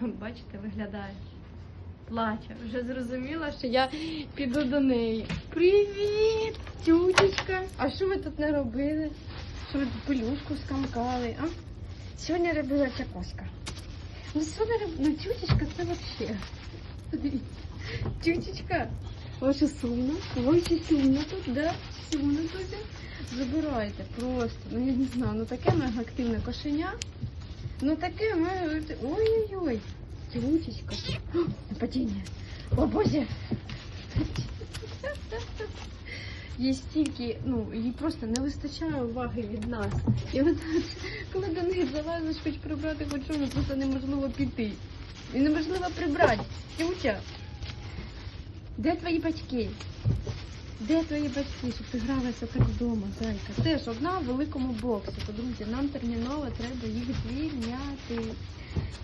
Бачите, виглядає. Плаче. Вже зрозуміла, що я піду до неї. Привіт, тютечка. А що ви тут не робили? Що ви тут пелюшку скамкали, а? Сьогодні робила чакоська. Ну, сьогодні роб... ну, тютечка, це вообще. Подивіться. Тютечка, ваше сумно, ваше сумно тут, да? Сумно тут. Забирайте просто. Ну я не знаю, ну таке мега активне кошеня. Ну таке мега. Ой-ой-ой. Тютечка. О, Нападіння. О боже. Їй стільки, ну, їй просто не вистачає уваги від нас. І от коли до них залазиш, хоч прибрати хоч що, ну просто неможливо піти. І неможливо прибрати. Тютя. Де твої батьки? Де твої батьки, щоб ти гралася так вдома, зайка? Теж одна в великому боксі. Друзі, нам терміново треба їх звільняти.